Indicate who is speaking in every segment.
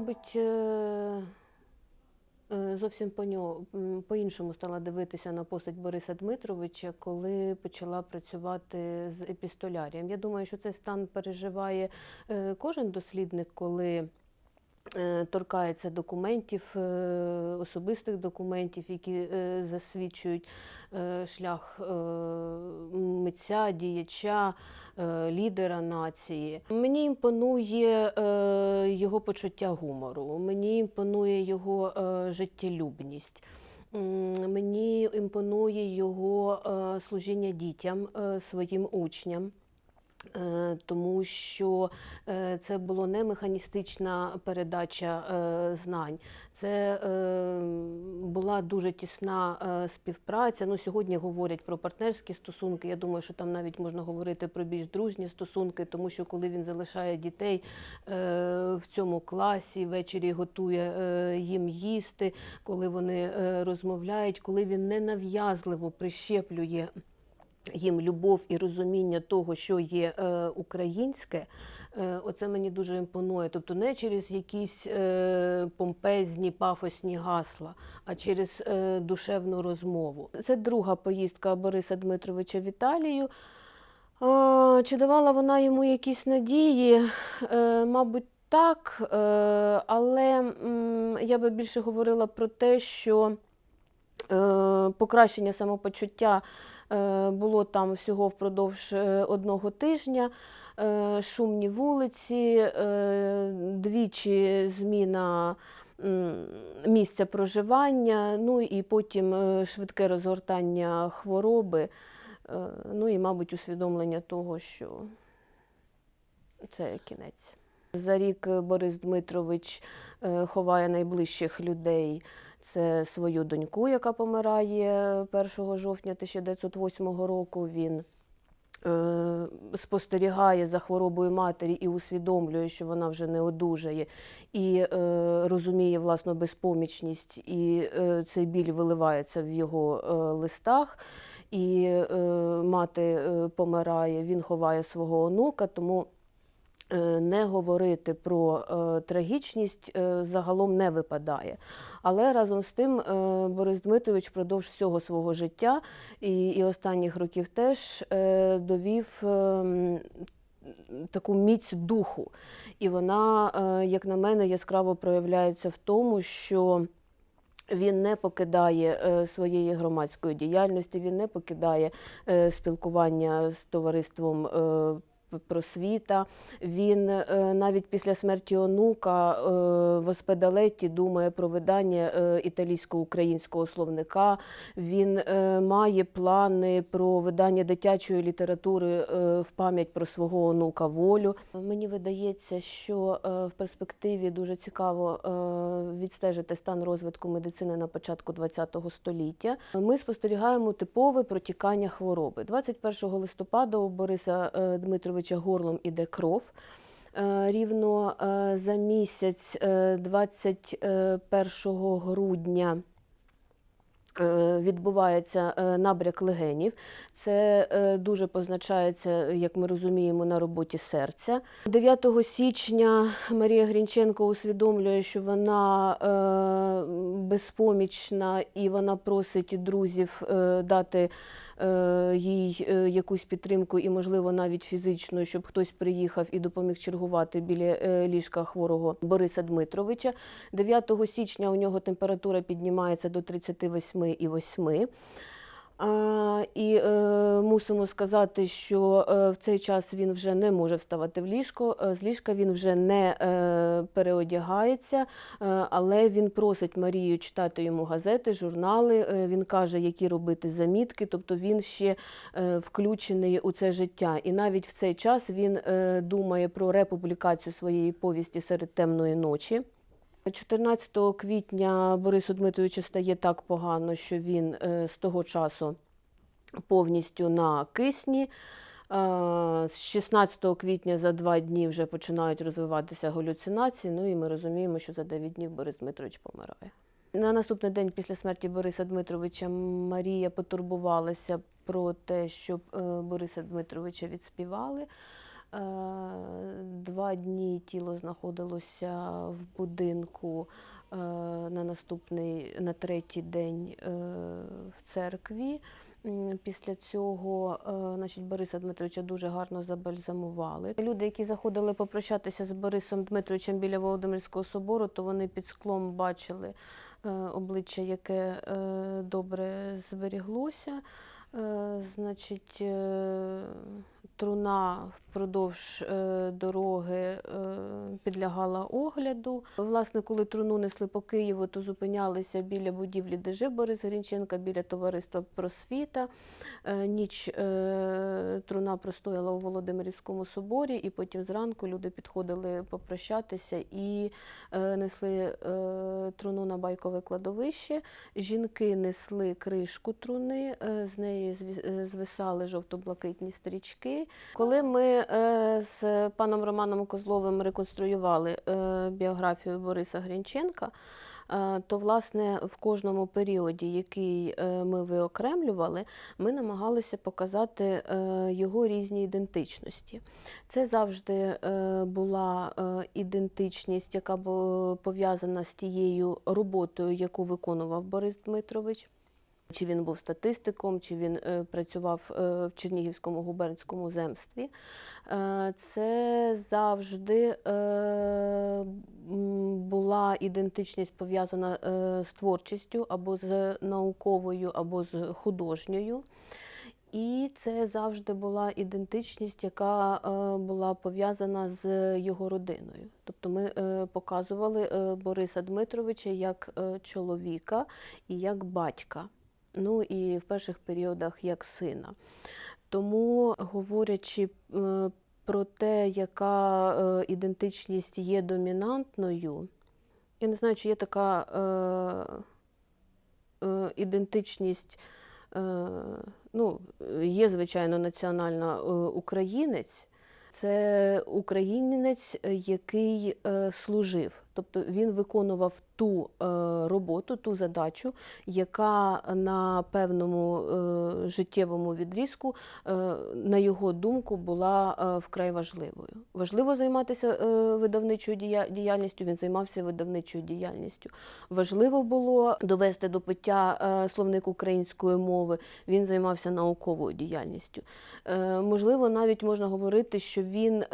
Speaker 1: мабуть, е, е, зовсім по нього по-іншому стала дивитися на постать Бориса Дмитровича, коли почала працювати з епістолярієм. Я думаю, що цей стан переживає е, кожен дослідник, коли торкається документів, е, особистих документів, які е, засвідчують е, шлях е, митця, діяча, е, лідера нації. Мені імпонує е, його почуття гумору, мені імпонує його е, життєлюбність. Мені імпонує його е, служіння дітям, е, своїм учням. Е, Тому що е, це було не механістична передача е, знань, це була дуже тісна співпраця. Ну, сьогодні говорять про партнерські стосунки. Я думаю, що там навіть можна говорити про більш дружні стосунки, тому що коли він залишає дітей в цьому класі, ввечері готує їм їсти, коли вони розмовляють, коли він ненав'язливо прищеплює їм любов і розуміння того, що є е, українське, е, оце мені дуже імпонує. Тобто не через якісь е, помпезні, пафосні гасла, а через е, душевну розмову. Це друга поїздка Бориса Дмитровича в Італію. Е, чи давала вона йому якісь надії? Е, мабуть, так, е, але м, я би більше говорила про те, що е, покращення самопочуття е, було там всього впродовж е, одного тижня. Е, Шумні вулиці, е, двічі зміна місця проживання, ну і потім е, швидке розгортання хвороби, е, ну і, мабуть, усвідомлення того, що це кінець. За рік е, Борис Дмитрович е, ховає найближчих людей. Це свою доньку, яка помирає 1 жовтня 1908 року. Він е, спостерігає за хворобою матері і усвідомлює, що вона вже не одужає, і розуміє власну безпомічність, і цей біль виливається в його листах. І мати помирає, він ховає свого онука, тому не говорити про е, трагічність е, загалом не випадає. Але разом з тим е, Борис Дмитрович впродовж всього свого життя і, і останніх років теж е, довів. е, Таку міць духу, і вона, е, як на мене, яскраво проявляється в тому, що він не покидає е, своєї громадської діяльності, він не покидає е, спілкування з товариством. Просвіта. Він е, навіть після смерті онука е, в Оспедалеті думає про видання е, італійсько-українського словника. Він має плани про видання дитячої літератури е, в пам'ять про свого онука волю. Мені видається, що е, в перспективі дуже цікаво е, відстежити стан розвитку медицини на початку ХХ століття. Ми спостерігаємо типове протікання хвороби. 21 листопада у Бориса Дмитровича горлом іде кров. Рівно за місяць, е, 21 грудня, відбувається е, набряк легенів. Це е, дуже позначається, як ми розуміємо, на роботі серця. 9 січня Марія Грінченко усвідомлює, що вона е, безпомічна і вона просить друзів е, дати е, їй е, якусь підтримку і, можливо, навіть фізичну, щоб хтось приїхав і допоміг чергувати біля е, ліжка хворого Бориса Дмитровича. 9 січня у нього температура піднімається до 38,8. А, і е, мусимо сказати, що е, в цей час він вже не може вставати в ліжко. е, З ліжка він вже не переодягається, але він просить Марію читати йому газети, журнали. Він каже, які робити замітки. Тобто він ще включений у це життя. І навіть в цей час він думає про републікацію своєї повісті серед темної ночі. 14 квітня Борису Дмитровичу стає так погано, що він е, з того часу повністю на кисні. Е, З 16 квітня за два дні вже починають розвиватися галюцинації. Ну і ми розуміємо, що за 9 днів Борис Дмитрович помирає. На наступний день після смерті Бориса Дмитровича Марія потурбувалася про те, щоб е, Бориса Дмитровича відспівали. Е, Два дні тіло знаходилося в будинку е, на наступний, на третій день е, в церкві. Після цього значить, Бориса Дмитровича дуже гарно забальзамували. Люди, які заходили попрощатися з Борисом Дмитровичем біля Володимирського собору, то вони під склом бачили обличчя, яке добре зберіглося. Е, Значить, е, труна впродовж е, дороги підлягала огляду. Власне, коли труну несли по Києву, то зупинялися біля будівлі, жив Борис Грінченка, біля товариства Просвіта. Ніч труна простояла у Володимирівському соборі, і потім зранку люди підходили попрощатися і несли труну на байкове кладовище. Жінки несли кришку труни, е, з неї е, звисали жовто-блакитні стрічки. Коли ми е, з паном Романом Козловим реконструювали біографію Бориса Грінченка, то власне в кожному періоді, який е, ми виокремлювали, ми намагалися показати е, його різні ідентичності. Це завжди е, була е, ідентичність, яка пов'язана з тією роботою, яку виконував Борис Дмитрович. Чи він був статистиком, чи він е, працював е, в Чернігівському губернському земстві. Е, це завжди була ідентичність пов'язана з творчістю або з науковою, або з художньою. І це завжди була ідентичність, яка була пов'язана з його родиною. Тобто ми показували Бориса Дмитровича як чоловіка і як батька, ну і в перших періодах як сина. Тому, говорячи е, про те, яка е, ідентичність є домінантною, я не знаю, чи є така е, е, ідентичність. Е, ну, є, звичайно, національна е, українець. Це українець, який служив, тобто він виконував ту е, роботу, ту задачу, яка на певному е, життєвому відрізку, е, на його думку, була вкрай важливою. Важливо займатися видавничою діяльністю. Він займався видавничою діяльністю. Важливо було довести до пиття словник української мови. Він займався науковою діяльністю. Можливо, навіть можна говорити, що він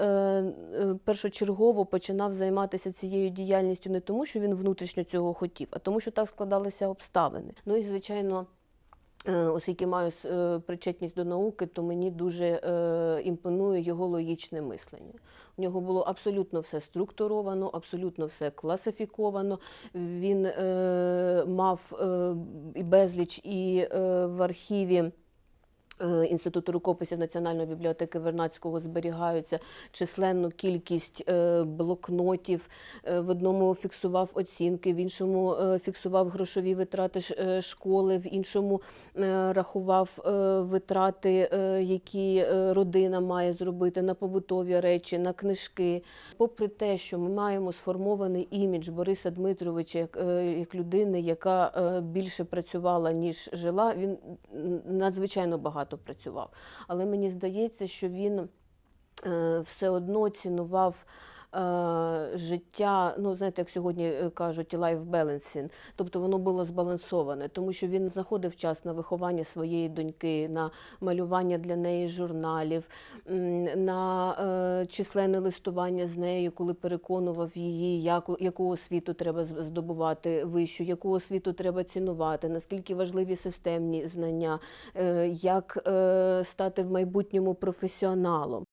Speaker 1: першочергово починав займатися цією діяльністю не тому, що він внутрішньо цього хотів, а тому, що так складалися обставини. Ну і звичайно. е, Оскільки маю е, причетність до науки, то мені дуже е, імпонує його логічне мислення. У нього було абсолютно все структуровано, абсолютно все класифіковано. Він мав і безліч і в архіві. Е, Інституту рукописів Національної бібліотеки Вернадського зберігаються численну кількість е, блокнотів. Е, В одному фіксував оцінки, в іншому фіксував грошові витрати школи, в іншому рахував витрати, які родина має зробити на побутові речі, на книжки. Попри те, що ми маємо сформований імідж Бориса Дмитровича як, як людини, яка більше працювала, ніж жила, він надзвичайно багато працював. Але мені здається, що він е, все одно цінував. Е, Життя, ну знаєте, як сьогодні е, кажуть, life balancing, тобто воно було збалансоване, тому що він знаходив час на виховання своєї доньки, на малювання для неї журналів, на е, численне листування з нею, коли переконував її, яку, яку освіту треба здобувати вищу, яку освіту треба цінувати, наскільки важливі системні знання, як стати в майбутньому професіоналом.